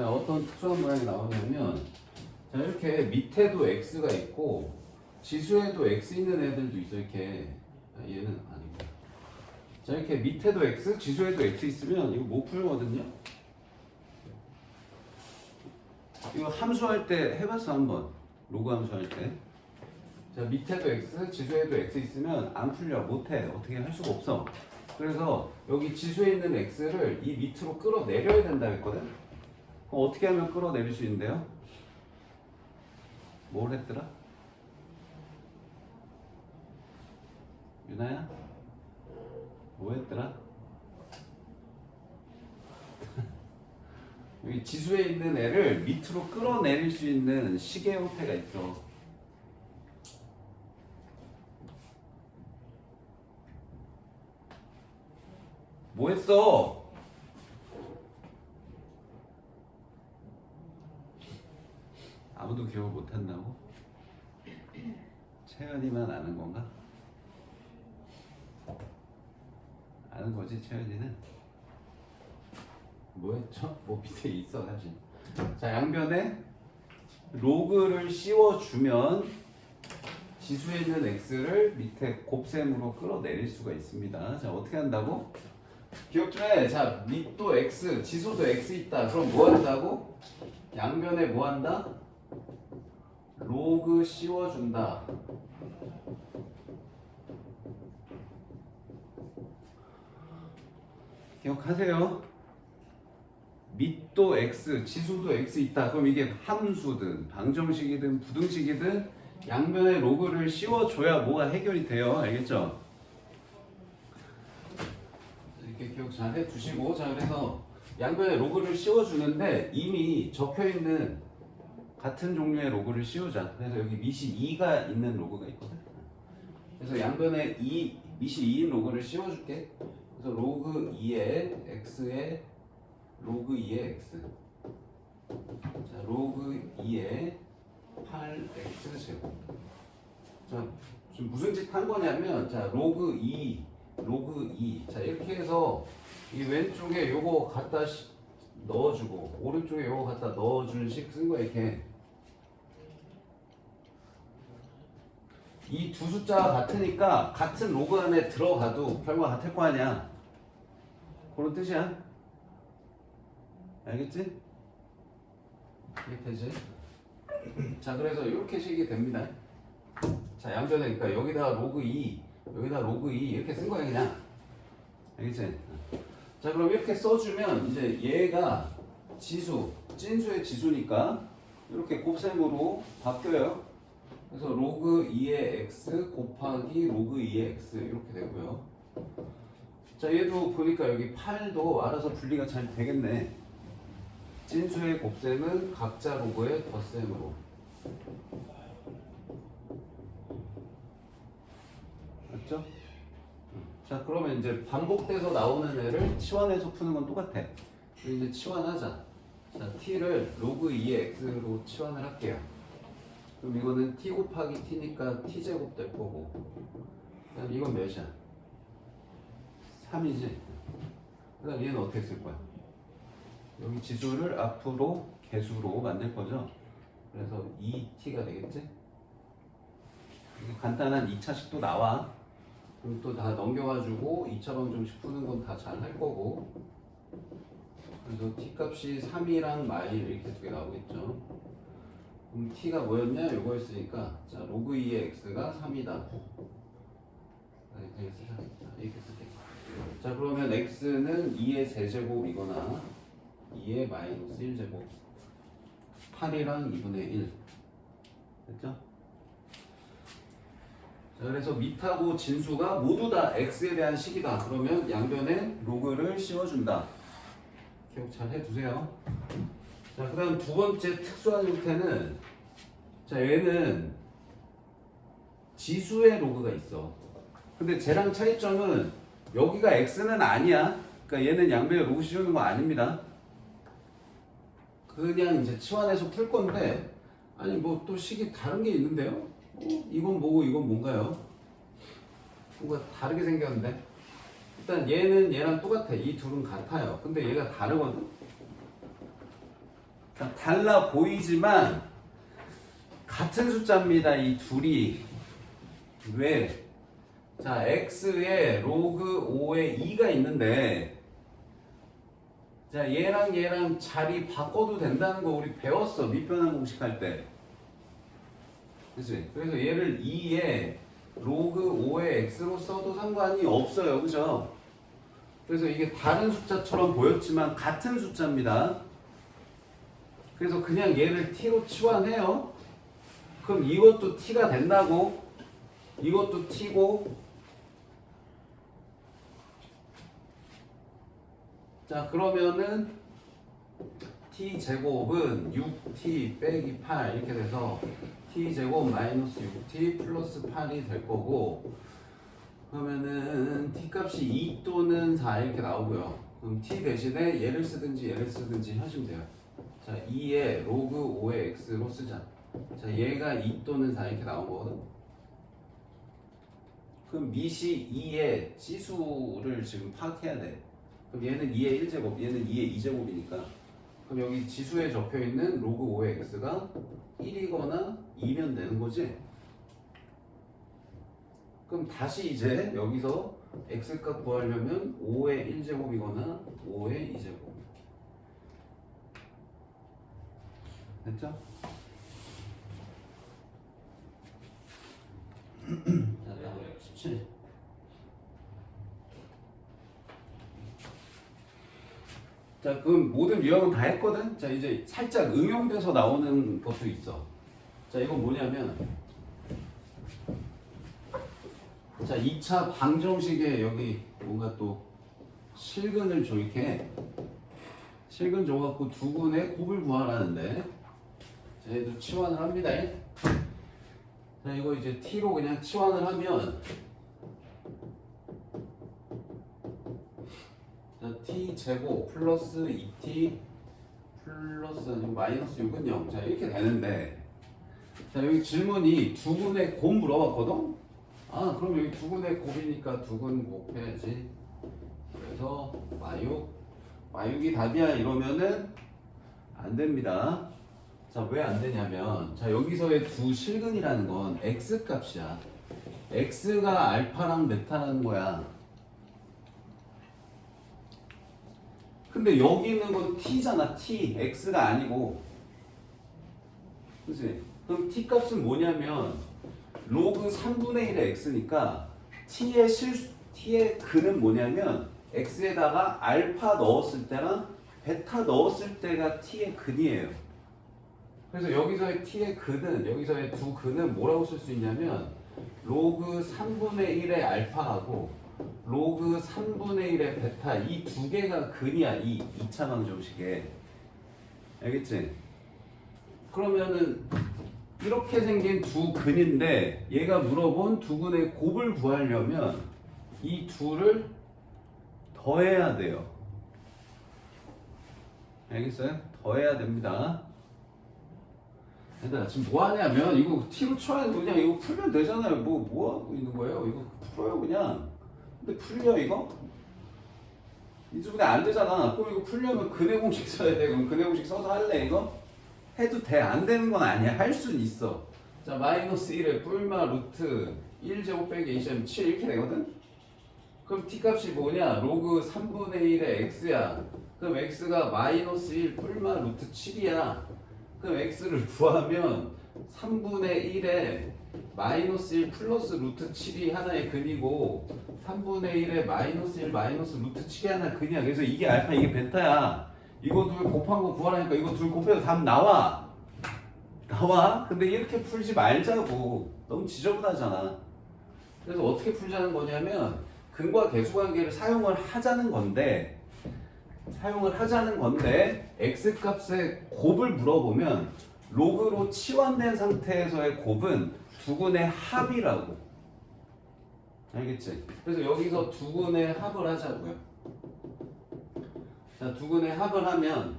자, 어떤 특수한 모양이 나오냐면, 자, 이렇게 밑에도 x가 있고, 지수에도 x 있는 애들도 있어, 이렇게. 아, 얘는 아니고. 자, 이렇게 밑에도 x, 지수에도 x 있으면 이거 못 풀거든요? 이거 함수할 때 해봤어, 한번. 로그 함수할 때. 자, 밑에도 x, 지수에도 x 있으면 안 풀려, 못해. 어떻게 할 수가 없어. 그래서 여기 지수에 있는 x를 이 밑으로 끌어내려야 된다 했거든? 그럼 어떻게 하면 끌어내릴 수 있는데요? 뭘 했더라? 유나야? 뭐 했더라? 여기 지수에 있는 애를 밑으로 끌어내릴 수 있는 시계 형태가 있어. 뭐 했어? 아무도 기억을 못 한다고? 채연이만 아는 건가? 아는 거지, 채연이는? 뭐 했죠? 뭐 밑에 있어, 사실. 자, 양변에 로그를 씌워주면 지수에 있는 x를 밑에 곱셈으로 끌어내릴 수가 있습니다. 자, 어떻게 한다고? 기억 좀 해. 자, 밑도 x, 지수도 x 있다. 그럼 뭐 한다고? 양변에 뭐 한다? 로그 씌워준다. 기억하세요. 밑도 x, 지수도 x 있다. 그럼 이게 함수든 방정식이든 부등식이든 양변에 로그를 씌워줘야 뭐가 해결이 돼요. 알겠죠? 이렇게 기억 잘 해두시고 자 그래서 양변에 로그를 씌워주는데 이미 적혀있는 같은 종류의 로그를 씌우자. 그래서 여기 밑이 2가 있는 로그가 있거든. 그래서 양변에 2, 밑이 2인 로그를 씌워줄게. 그래서 로그 2의 x에 로그 2의 x. 자 로그 2의 8x 제곱. 자 지금 무슨 짓 한 거냐면 자 로그 2 로그 2. 자, 이렇게 해서 이 왼쪽에 요거 갖다 시- 넣어주고 오른쪽에 요거 갖다 넣어주는 식 쓴 거야 이렇게. 이 두 숫자가 같으니까 같은 로그 안에 들어가도 결과 같을 거 아니야. 그런 뜻이야. 알겠지? 이게 되지? 자, 그래서 이렇게 식이 됩니다. 자, 양변에 그러니까 여기다가 로그 2 여기다 로그 2 이렇게 쓴 거야 그냥 알겠지? 자 그럼 이렇게 써주면 이제 얘가 지수 찐수의 지수니까 이렇게 곱셈으로 바뀌어요 그래서 로그 2의 x 곱하기 로그 2의 x 이렇게 되고요 자 얘도 보니까 여기 8도 알아서 분리가 잘 되겠네 찐수의 곱셈은 각자 로그의 덧셈으로 맞죠? 자 그러면 이제 반복돼서 나오는 애를 치환해서 푸는 건 똑같아. 이제 치환하자. 자 t를 로그 2의 x로 치환을 할게요. 그럼 이거는 t 곱하기 t니까 t 제곱 될 거고. 그다음 이건 몇이야? 3이지. 그다음 얘는 어떻게 쓸 거야? 여기 지수를 앞으로 개수로 만들 거죠. 그래서 2t가 되겠지? 간단한 2차식도 나와. 그럼 또 다 넘겨가지고 2차 방정식 푸는 건 다 잘 할 거고 그래서 t 값이 3이랑 마일 이렇게 두 개 나오겠죠 그럼 t가 뭐였냐 요거였으니까 자 로그 2의 x가 3이다 이렇게 쓰자 자, 그러면 x는 2의 세제곱이거나 2의 마이너스 1제곱 8이랑 2분의 1 됐죠? 자, 그래서 밑하고 진수가 모두 다 x에 대한 식이다. 그러면 양변에 로그를 씌워준다. 기억 잘 해두세요. 자, 그 다음 두 번째 특수한 형태는 자, 얘는 지수의 로그가 있어. 근데 쟤랑 차이점은 여기가 x는 아니야. 그러니까 얘는 양변에 로그 씌우는 거 아닙니다. 그냥 이제 치환해서 풀 건데 아니 뭐 또 식이 다른 게 있는데요? 어, 이건 뭐고 이건 뭔가요? 뭔가 다르게 생겼는데 일단 얘는 얘랑 똑같아 이 둘은 같아요 근데 얘가 다르거든 자, 달라 보이지만 같은 숫자입니다. 이 둘이 왜? 자, x에 로그 5에 2가 있는데 자, 얘랑 얘랑 자리 바꿔도 된다는 거 우리 배웠어. 밑변환 공식 할 때. 그치? 그래서 얘를 2에 로그 5의 x로 써도 상관이 없어요. 그죠? 그래서 이게 다른 숫자처럼 보였지만 같은 숫자입니다. 그래서 그냥 얘를 t로 치환해요. 그럼 이것도 t가 된다고? 이것도 t고 자 그러면은 t 제곱은 6t 빼기 8 이렇게 돼서 t 제곱 마이너스 6t 플러스 8이 될 거고 그러면은 t 값이 2 또는 4 이렇게 나오고요. 그럼 t 대신에 얘를 쓰든지 얘를 쓰든지 하시면 돼요. 자 2에 로그 5의 x로 쓰자. 자 얘가 2 또는 4 이렇게 나온 거거든. 그럼 밑이 2의 지수를 지금 파악해야 돼. 그럼 얘는 2의 1제곱, 얘는 2의 2제곱이니까 그럼 여기 지수에 적혀 있는 로그 5의 x가 1이거나 2면 되는 거지. 그럼 다시 이제 여기서 x값 구하려면 5의 1제곱이거나 5의 2제곱. 됐죠? 자, 다음 17. 자, 그럼 모든 유형은 다 했거든? 자, 이제 살짝 응용돼서 나오는 것도 있어. 자, 이건 뭐냐면, 자, 2차 방정식에 여기 뭔가 또 실근을 줘, 이렇게. 실근 줘갖고 두 군의 곱을 구하라는데, 자, 얘도 치환을 합니다. 자, 이거 이제 t로 그냥 치환을 하면, 자, t 제곱 플러스 2t 플러스 마이너스 6은 0. 자, 이렇게 되는데 자, 여기 질문이 두 군의 곱 물어봤거든? 아, 그럼 여기 두 군의 곱이니까 두군 곱해야지. 그래서 마육 마육이 답이야 이러면은 안 됩니다. 자, 왜 안 되냐면 자, 여기서의 두 실근이라는 건 x 값이야. x가 알파랑 베타라는 거야. 근데 여기 있는 건 t잖아 t x가 아니고 그치? 그럼 t 값은 뭐냐면 로그 3분의 1의 x니까 t의 실 t의 근은 뭐냐면 x에다가 알파 넣었을 때랑 베타 넣었을 때가 t의 근이에요. 그래서 여기서의 t의 근은 여기서의 두 근은 뭐라고 쓸 수 있냐면 로그 3분의 1의 알파하고 로그 3분의 1의 베타 이 두 개가 근이야 이 2차 방정식에 알겠지? 그러면은 이렇게 생긴 두 근인데 얘가 물어본 두 근의 곱을 구하려면 이 둘을 더해야 돼요 알겠어요? 더해야 됩니다 얘들아 지금 뭐 하냐면 이거 t로 쳐야 그냥 이거 풀면 되잖아요 뭐뭐 하고 있는 거예요 이거 풀어요 그냥 근데 풀려 이거? 그냥 안 되잖아. 그럼 이거 풀려면 근해 공식 써야 돼. 그럼 근해 공식 써서 할래 이거? 해도 돼. 안 되는 건 아니야. 할 수는 있어. 자 마이너스 1에 뿔마 루트 1제곱 빼기 2점 7 이렇게 되거든? 그럼 t 값이 뭐냐? 로그 3분의 1의 x야. 그럼 x가 마이너스 1 뿔마 루트 7이야. 그럼 x를 구하면 3분의 1에 마이너스 1 플러스 루트 7이 하나의 근이고 3분의 1에 마이너스 1 마이너스 루트 7이 하나 근이야. 그래서 이게 알파 이게 베타야. 이거 둘 곱한 거 구하라니까 이거 둘 곱해도 답 나와. 나와. 근데 이렇게 풀지 말자고. 너무 지저분하잖아. 그래서 어떻게 풀자는 거냐면 근과 계수 관계를 사용을 하자는 건데 사용을 하자는 건데 x 값의 곱을 물어보면 로그로 치환된 상태에서의 곱은 두 군의 합이라고. 알겠지? 그래서 여기서 두 군의 합을 하자고요. 자, 두 군의 합을 하면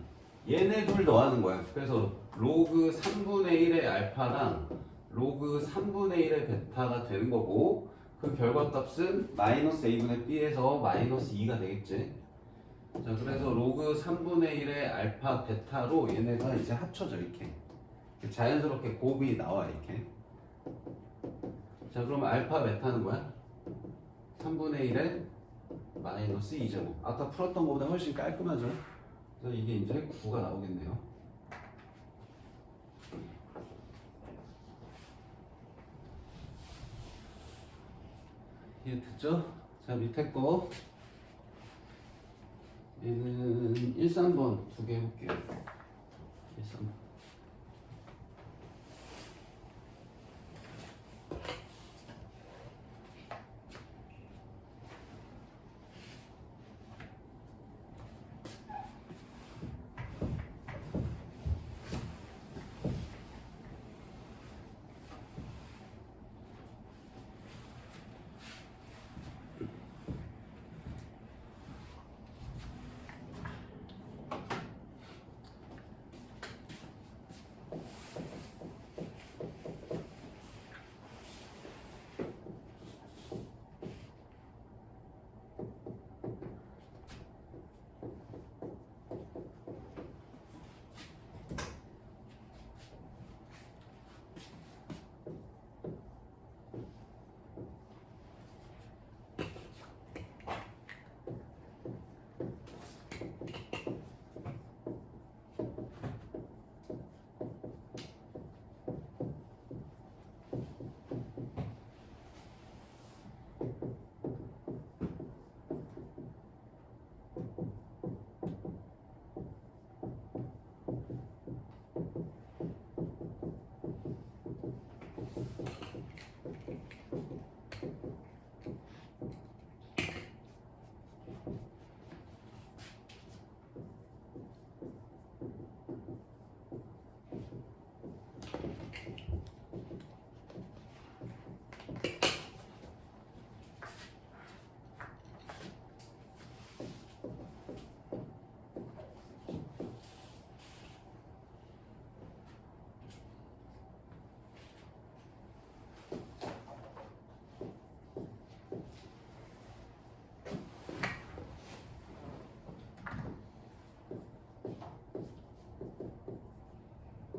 얘네 둘 더하는 거야. 그래서 로그 3분의 1의 알파랑 로그 3분의 1의 베타가 되는 거고 그 결과값은 마이너스 a분의 b에서 마이너스 2가 되겠지. 자 그래서 로그 3분의 1의 알파 베타로 얘네가 이제 합쳐져 이렇게 자연스럽게 곱이 나와 이렇게 자 그럼 알파 베타는 뭐야? 3분의 1의 마이너스 2제곱 아까 풀었던 것보다 훨씬 깔끔하죠? 그래서 이게 이제 9가 나오겠네요 이해 됐죠? 자 밑에 거 얘는 1, 3번 두 개 해볼게요. 1, 3번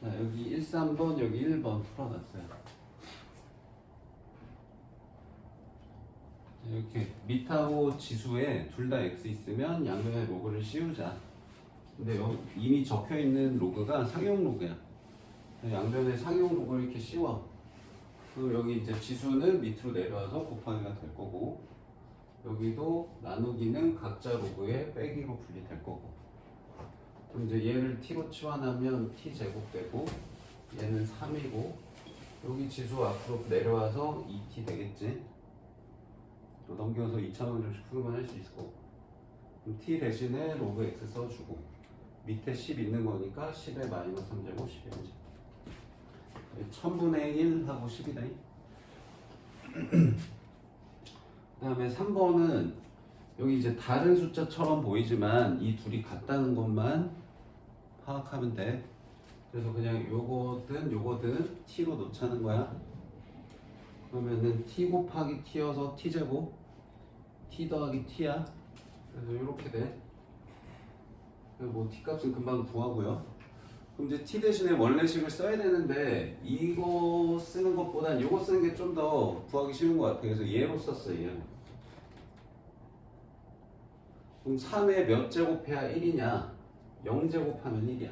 자, 여기 1, 3번, 여기 1번 풀어놨어요. 자, 이렇게 밑하고 지수에 둘 다 x 있으면 양면의 로그를 씌우자. 근데 여기 이미 적혀 있는 로그가 상용 로그야. 양면에 상용 로그를 이렇게 씌워. 그리고 여기 이제 지수는 밑으로 내려와서 곱하기가 될 거고, 여기도 나누기는 각자 로그에 빼기로 분리될 거고. 그럼 이제 얘를 t로 치환하면 t 제곱 되고 얘는 3이고 여기 지수 앞으로 내려와서 2t 되겠지? 또 넘겨서 2차원적씩 푸는 할수 있을 거고. 그럼 t 대신에 로그 x 써주고 밑에 10 있는 거니까 10에 마이너스 3제곱 11이지 1000분의 1 하고 10이다. 그 다음에 3번은 여기 이제 다른 숫자처럼 보이지만 이 둘이 같다는 것만 파악하면 돼. 그래서 그냥 요거든 요거든 t로 놓자는 거야. 그러면은 t 곱하기 t여서 t 제곱 t 더하기 t야. 그래서 이렇게 돼. 뭐 t 값은 금방 구하고요. 그럼 이제 t 대신에 원래식을 써야 되는데 이거 쓰는 것보단 이거 쓰는 게 좀 더 구하기 쉬운 것 같아. 그래서 얘로 썼어 얘. 그럼 3에 몇 제곱해야 1이냐? 0제곱하면 1이야.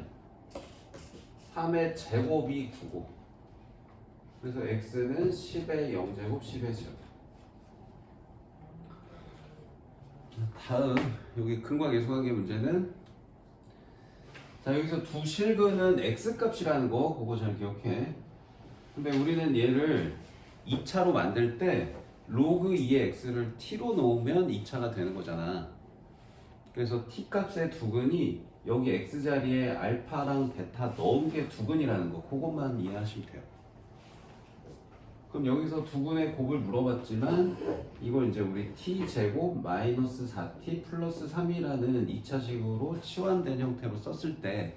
3의 제곱이 9고. 그래서 x는 10의 0제곱 10의 제곱. 다음 여기 근과 계수관계 문제는 자 여기서 두 실근은 x 값이라는 거 그거 잘 기억해. 근데 우리는 얘를 2차로 만들 때 로그 2의 x를 t로 놓으면 2차가 되는 거잖아. 그래서 t 값의 두 근이 여기 x 자리에 알파랑 베타 넣은 게 두근이라는 거 그것만 이해하시면 돼요. 그럼 여기서 두근의 곱을 물어봤지만 이걸 이제 우리 t 제곱 마이너스 4t 플러스 3이라는 2차식으로 치환된 형태로 썼을 때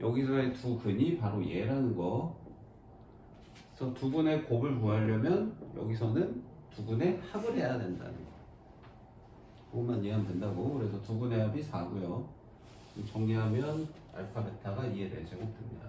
여기서의 두 근이 바로 얘라는 거. 그래서 두 근의 곱을 구하려면 여기서는 두 근의 합을 해야 된다는 거. 그것만 이해하면 된다고. 그래서 두 근의 합이 4고요. 정리하면 알파 베타가 2의 4제곱 됩니다.